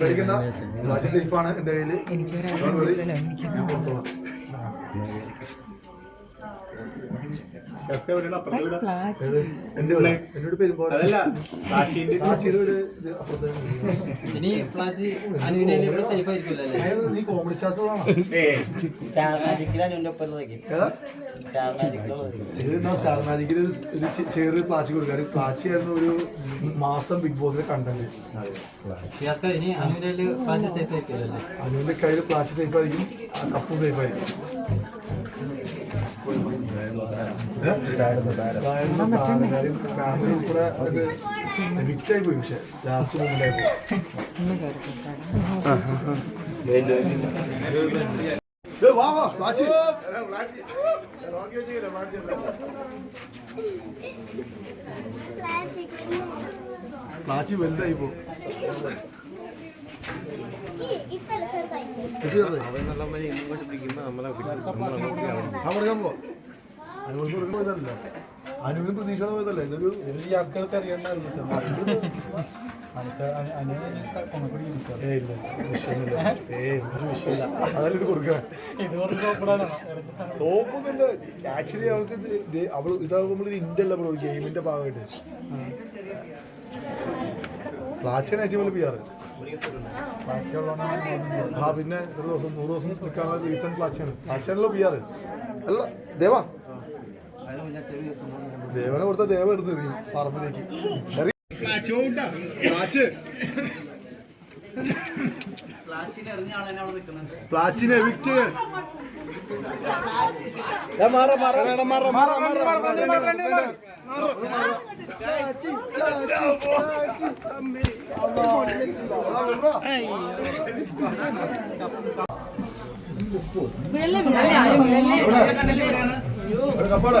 പേടിക്കണ്ട. പ്ലാച്ചി സേഫ് ആണ് എന്റെ കയ്യിൽ. ഇനി പ്ലാച്ചി അനുവിനെ ഇവിടെ സേഫ് ആയിരിക്കുമല്ലോ അല്ലേ? അതായത് നീ കോമഡി സ്റ്റാർസുകളാണോ സ്റ്റാർ മാജിക്കിൽ അനുവിന്റെ ഒപ്പം ഉള്ളതൊക്കെ ഏതാ? സ്റ്റാർ മാജിക്കിലുള്ളത് ഇത് ഞാൻ സ്റ്റാർ മാജിക്കിൽ ഒരു ഒരു ചെ- ചെറിയൊരു പ്ലാച്ചി കൊടുക്കാറ് പ്ലാച്ചി ആയിരുന്നു ഒരു മാസം ബിഗ് ബോസിലെ കണ്ടന്റ് അനുവിന്റെ കയ്യിൽ കയ്യിൽ പ്ലാച്ചി സേഫ് ആയിരിക്കും ആ കപ്പും സേഫ് ആയിരിക്കും. ആയി പോയി ലാസ്റ്റ് പോയി വാ വാ പോ ഇത് ചെറുത്. ആ കൊടുക്കാൻ പോ അനുവിന് കൊടുക്കാൻ പോയതല്ല? അനുവിന് പ്രതീക്ഷയോടെ പോയതല്ല? ഇതൊരു ഇല്ല, ഒരു വിഷയമില്ല. അതല്ല ഇത് കൊടുക്കാൻ സോപ്പൊന്നുമില്ല. ആക്ച്വലി അവൾക്ക് ഇത് ഇത് അവൾ ഇതാകുമ്പോൾ ബ്രോ ഗെയിമിന്റെ ഭാഗമായിട്ട്. പ്ലാച്ചിയാണ് ഏറ്റവും വലിയ പിയാറ് ആ പിന്നെ ഒരു ദിവസം നൂറ് ദിവസം നിൽക്കാനുള്ള റീസൺ പ്ലാച്ചിയാണ്. പ്ലാച്ചിയാണല്ലോ പിയാറ് അല്ല ദേവാ. ദേവനെ കൊടുത്ത ദേവ എടുത്ത് എറിയും പറമ്പിലേക്ക് എറി. പ്ലാച്ച് പ്ലാച്ചിനെ എവിക്റ്റ് കപ്പാട് കപ്പാട്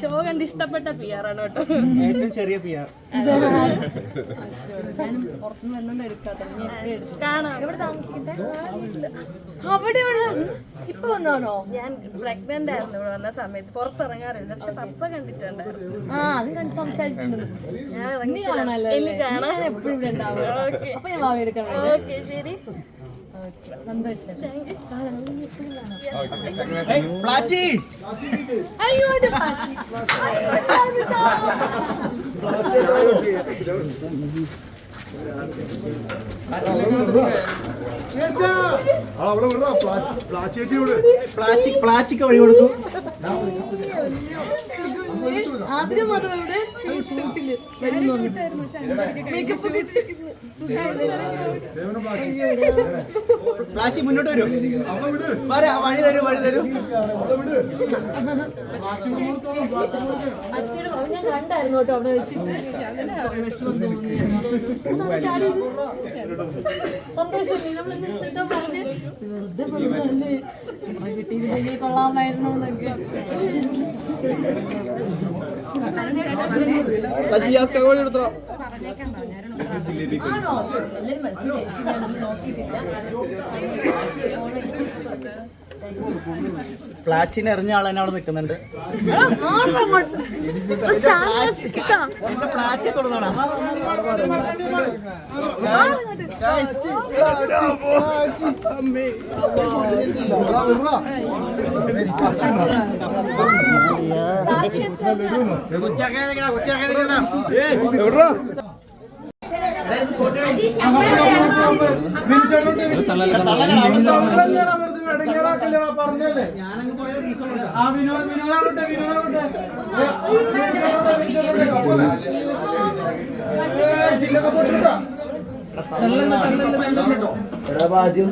ഷോ കണ്ട് ഇഷ്ടപ്പെട്ട പി ആർ ആണ് കേട്ടോ. ഏറ്റവും ചെറിയ പി ആർ അവിടെയുള്ള ഇപ്പൊ വന്നാണോ ഞാൻ പ്രഗ്നന്റ് ആയിരുന്നു ഇവിടെ വന്ന സമയത്ത്. പുറത്തിറങ്ങാറില്ല. പക്ഷെ പപ്പ കണ്ടിട്ടുണ്ടായിരുന്നു. ആ അത് കണ്ട് സംസാരിച്ചിട്ടുണ്ട്. ഞാൻ ഇനി എപ്പോഴും ഇവിടെ ഉണ്ടാവും ഓക്കെ. അപ്പൊ ഞാൻ മാവി എടുക്കാൻ വേണ്ടി ഓക്കെ ശരി. പ്ലാച്ചി. അയ്യോ പ്ലാച്ചിക്ക് വഴി കൊടുത്തു മാത്രം ഇവിടെ ഷൂട്ടിൽ മേക്കപ്പ് മുന്നോട്ട് വരും. വരാ വഴി തരും വഴി തരും. ഞാൻ കണ്ടായിരുന്നു കേട്ടോ അവിടെ വെച്ചിട്ട്. വിഷമം തോന്നി സന്തോഷമില്ലേ? നമ്മൾ പറഞ്ഞ്. വെറുതെ പറഞ്ഞല്ലേ അപ്പൊ കിട്ടിയിരുന്നെങ്കിൽ കൊള്ളാമായിരുന്നു എന്നൊക്കെ. നോക്കിയിട്ടില്ല പ്ലാച്ചിനെ എറിഞ്ഞ ആളെന്നെ അവിടെ നിൽക്കുന്നുണ്ട്. ആണോ വിടറാ വിടറാ എടാ ബാജ്യം